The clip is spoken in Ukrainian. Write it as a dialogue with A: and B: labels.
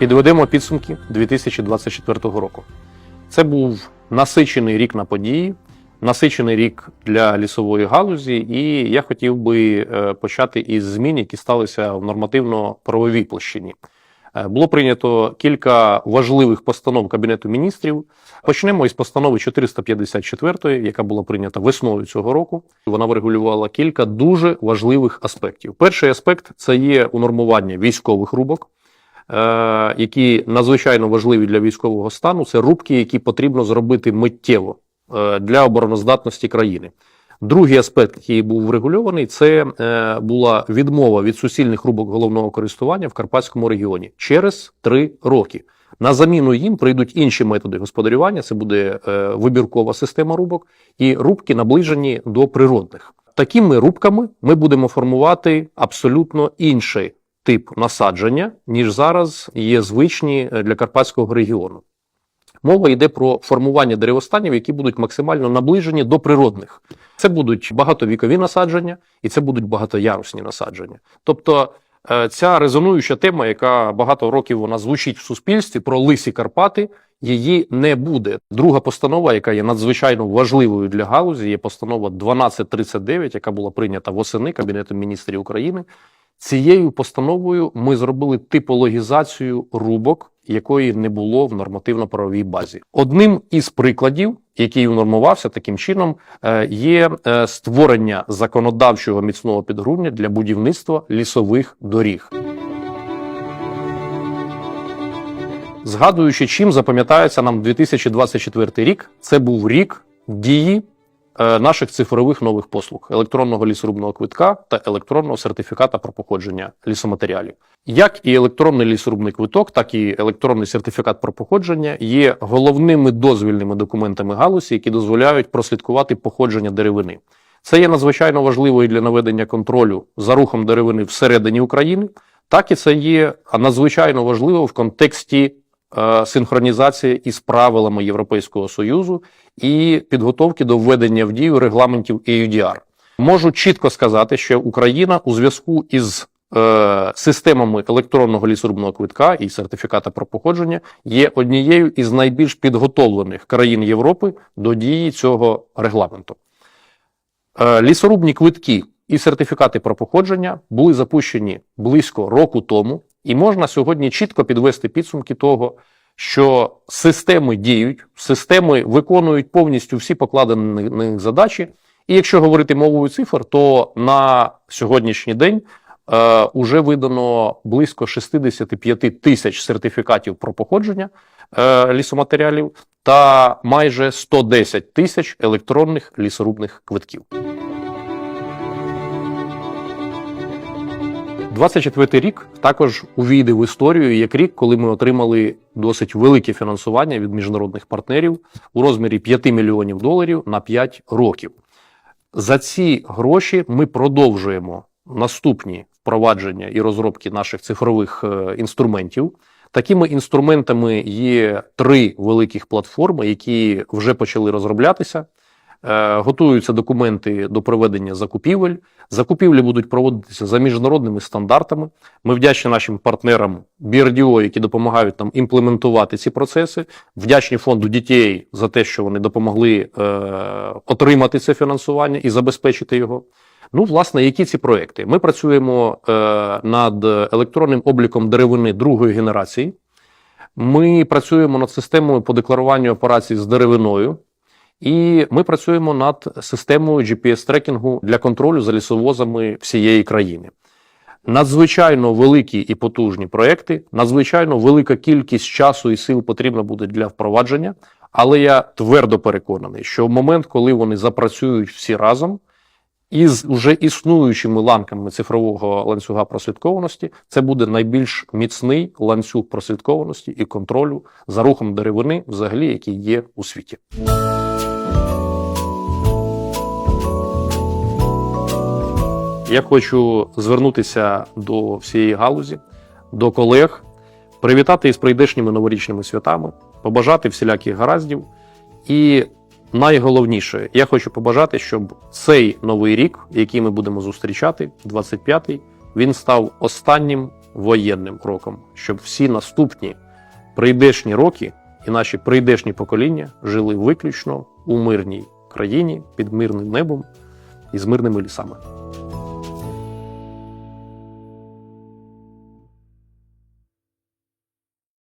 A: Підведемо підсумки 2024 року. Це був насичений рік на події, насичений рік для лісової галузі, і я хотів би е, почати із змін, які сталися в нормативно-правовій площині. Е, Було прийнято кілька важливих постанов Кабінету міністрів. Почнемо із постанови 454, яка була прийнята весною цього року. Вона врегулювала кілька дуже важливих аспектів. Перший аспект це є унормування військових рубок, які надзвичайно важливі для військового стану. Це рубки, які потрібно зробити миттєво е, для обороноздатності країни. Другий аспект, який був врегульований, це е, була відмова від суцільних рубок головного користування в Карпатському регіоні через три роки. На заміну їм прийдуть інші методи господарювання. Це буде е, вибіркова система рубок і рубки наближені до природних. Такими рубками ми будемо формувати абсолютно інший тип насадження, ніж зараз є звичні е, для Карпатського регіону. Мова йде про формування деревостанів, які будуть максимально наближені до природних. Це будуть багатовікові насадження і це будуть багатоярусні насадження. Тобто е, ця резонуюча тема, яка багато років вона звучить в суспільстві про лисі Карпати, її не буде. Друга постанова, яка є надзвичайно важливою для галузі, є постанова 1239, яка була прийнята восени Кабінетом міністрів України. Цією постановою ми зробили типологізацію рубок, якої не було в нормативно-правовій базі. Одним із прикладів, який унормувався таким чином, е, є е, створення законодавчого міцного підґрунтя для будівництва лісових доріг. Згадуючи, чим запам'ятається нам 2024 рік, це був рік дії наших цифрових нових послуг електронного лісорубного квитка та електронного сертифіката про походження лісоматеріалів. Як і електронний лісорубний квиток, так і електронний сертифікат про походження є головними дозвільними документами галузі, які дозволяють прослідкувати походження деревини. Це є надзвичайно важливо і для наведення контролю за рухом деревини всередині України, так і це є надзвичайно важливо в контексті е, синхронізації із правилами Європейського Союзу і підготовки до введення в дію регламентів EUDR. Можу чітко сказати, що Україна у зв'язку із е, системами електронного лісорубного квитка і сертифіката про походження є однією із найбільш підготовлених країн Європи до дії цього регламенту. Е, Лісорубні квитки і сертифікати про походження були запущені близько року тому, і можна сьогодні чітко підвести підсумки того, що системи діють, системи виконують повністю всі покладені на них задачі. І якщо говорити мовою цифр, то на сьогоднішній день е, уже видано близько 65 тисяч сертифікатів про походження е, лісоматеріалів та майже 110 тисяч електронних лісорубних квитків. 24 рік також увійде в історію як рік, коли ми отримали досить велике фінансування від міжнародних партнерів у розмірі 5 мільйонів доларів на 5 років. За ці гроші ми продовжуємо наступні впровадження і розробки наших цифрових е, інструментів. Такими інструментами є три великих платформи, які вже почали розроблятися. Е, Готуються документи до проведення закупівель. Закупівлі будуть проводитися за міжнародними стандартами. Ми вдячні нашим партнерам BRDO, які допомагають нам імплементувати ці процеси. Вдячні фонду дітей за те, що вони допомогли е, отримати це фінансування і забезпечити його. Ну, власне, які ці проекти? Ми працюємо е, над електронним обліком деревини другої генерації. Ми працюємо над системою по декларуванню операцій з деревиною. І ми працюємо над системою GPS-трекінгу для контролю за лісовозами всієї країни. Надзвичайно великі і потужні проекти, надзвичайно велика кількість часу і сил потрібна буде для впровадження. Але я твердо переконаний, що в момент, коли вони запрацюють всі разом із вже існуючими ланками цифрового ланцюга прослідкованості, це буде найбільш міцний ланцюг прослідкованості і контролю за рухом деревини, взагалі, який є у світі. Я хочу звернутися до всієї галузі, до колег, привітати із прийдешніми новорічними святами, побажати всіляких гараздів. І найголовніше, я хочу побажати, щоб цей новий рік, який ми будемо зустрічати, 25-й, він став останнім воєнним кроком, щоб всі наступні прийдешні роки і наші прийдешні покоління жили виключно у мирній країні під мирним небом і з мирними лісами.